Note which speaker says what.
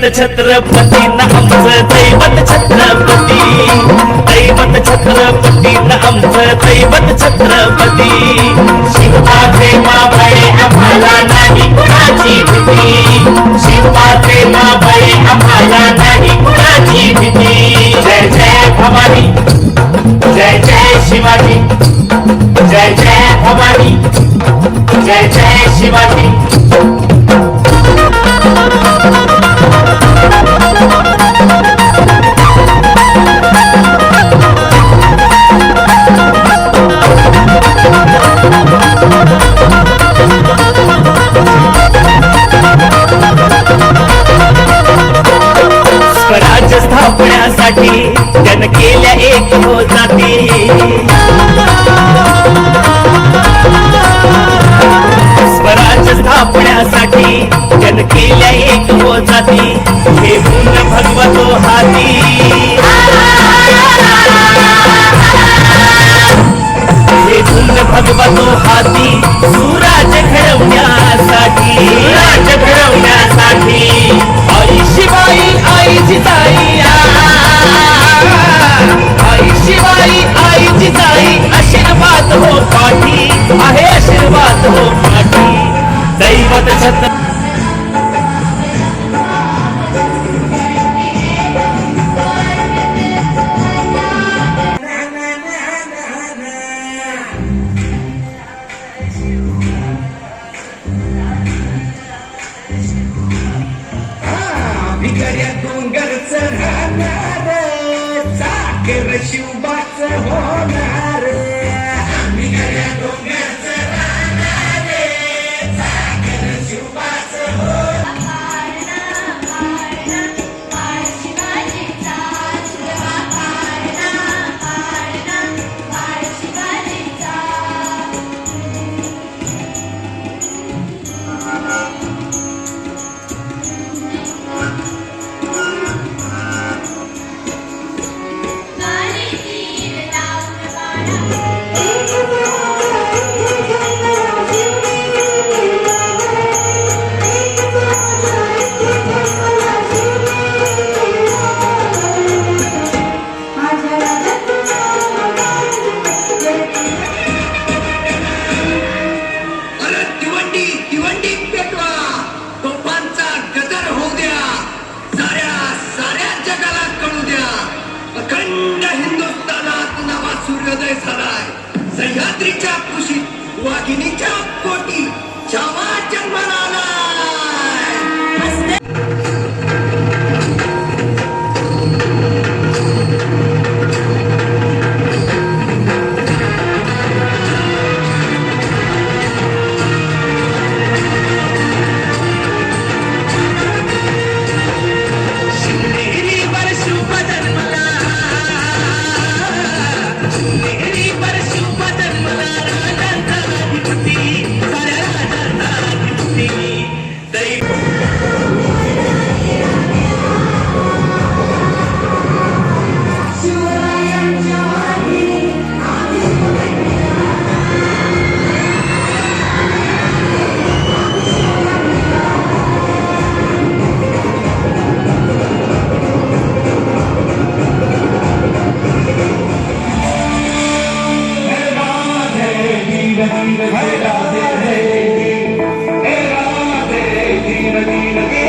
Speaker 1: दैवत छत्रपती न आमचं दैवत छत्रपती. दैवत छत्रपती न आमचं दैवत छत्रपती. शिवबाचे माबळे आम्हाला नाही कुणाची भीती. हो स्थापण्यासाठी जन केल्या एक हो जाती. स्वराज्य स्थापण्यासाठी जन केल्या एक हो जाती. हे गुण भगवतो हाती. हे गुण भगवतो हाती.
Speaker 2: ಐವತ್ತು ಸತ್ತ Vicaryatul gărță na țacă rășiu bață hona, सह्याद्रीच्या कुशीत वाघिणीच्या पोटी छावा जन्मला
Speaker 1: Medina, Medina.